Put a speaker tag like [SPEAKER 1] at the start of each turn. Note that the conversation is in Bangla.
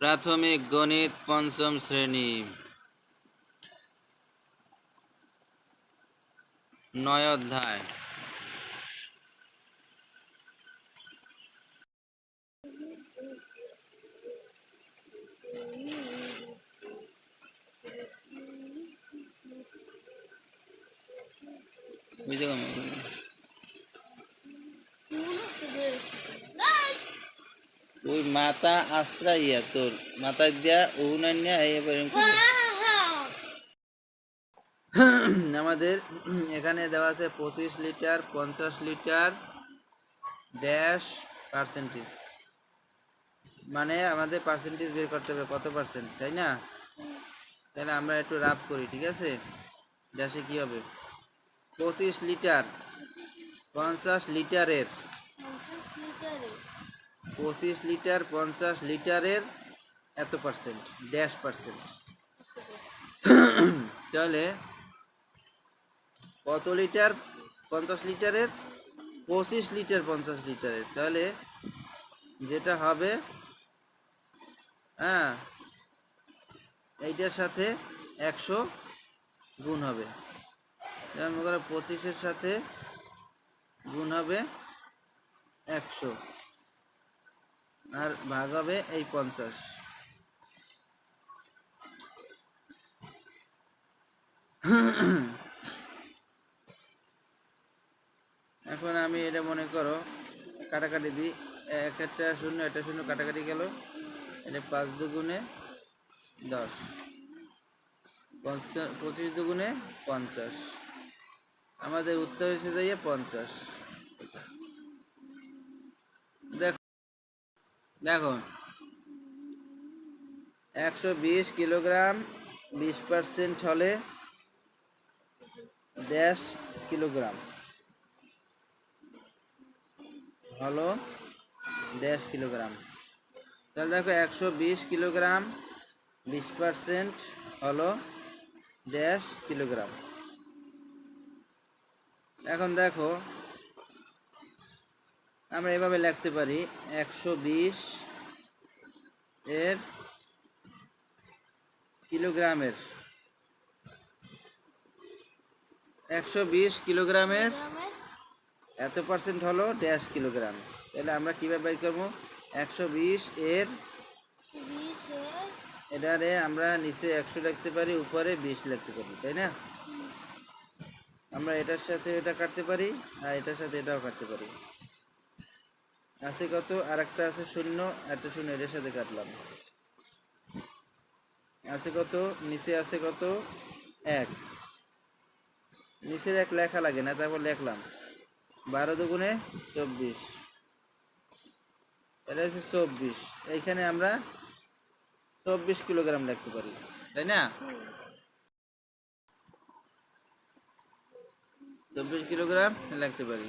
[SPEAKER 1] প্রাথমিক গণিত পঞ্চম শ্রেণি। নয় অধ্যায়। বুঝতে ওই মাথা আশ্রাইয়া তোর। মাথা দিয়া উনান্যা এবার আমাদের এখানে দেওয়া আছে পঁচিশ লিটার, পঞ্চাশ লিটার ড্যাশ পার্সেন্টেজ মানে আমাদের পার্সেন্টেজ বের করতে হবে, কত পার্সেন্ট তাই না? তাহলে আমরা একটু রাফ করি, ঠিক আছে? ড্যাশে কি হবে। পঁচিশ লিটার, পঞ্চাশ লিটারের। পঁচিশ লিটার, পঞ্চাশ লিটারের এত পার্সেন্ট ড্যাশ পার্সেন্ট তাহলে কত লিটার? পঞ্চাশ লিটারের, পঁচিশ লিটার, পঞ্চাশ লিটারের। তাহলে যেটা হবে হ্যাঁ এইটার সাথে একশো গুণ হবে। যেমন মনে করো পঁচিশের সাথে গুণ হবে একশো। আর ভাগ হবে এই পঞ্চাশ। এখন আমি এটা মনে করো, কাটাকাটি দিই এক একটা শূন্য একটা শূন্য কাটাকাটি গেল, এটা পাঁচ দুগুণে দশ। পঞ্চা- পঁচিশ দুগুণে পঞ্চাশ। আমাদের উত্তর যাইয়ে পঞ্চাশ দেখো দেখো। একশো বিশ কিলোগ্রাম বিশ পার্সেন্ট হলে ড্যাশ কিলোগ্রাম। হলো ড্যাশ কিলোগ্রাম। তাহলে দেখো, একশো বিশ কিলোগ্রাম বিশ পার্সেন্ট হলো ড্যাশ কিলোগ্রাম। এখন দেখো আমরা এভাবে লিখতে পারি একশো বিশ এর কিলোগ্রামের একশো বিশ কিলোগ্রামের এত পার্সেন্ট হলো ড্যাশ কিলোগ্রাম। তাহলে আমরা কীভাবে বের করব? একশো বিশ এর এটারে আমরা নিচে একশো লিখতে পারি উপরে বিশ লিখতে পারি তাই না? আমরা এটার সাথে এটা কাটতে পারি আর এটার সাথে এটাও কাটতে পারি। আছে কত আর একটা আছে শূন্য, একটা শূন্য, এটার সাথে কাটলাম। আছে কত নিচে আছে কত এক। নিচের এক লেখা লাগে না, তারপর লেখলাম। বারো দুগুণে চব্বিশ। এটা হচ্ছে চব্বিশ। এইখানে আমরা চব্বিশ কিলোগ্রাম লিখতে পারি, তাই না? চব্বিশ কিলোগ্রাম লিখতে পারি।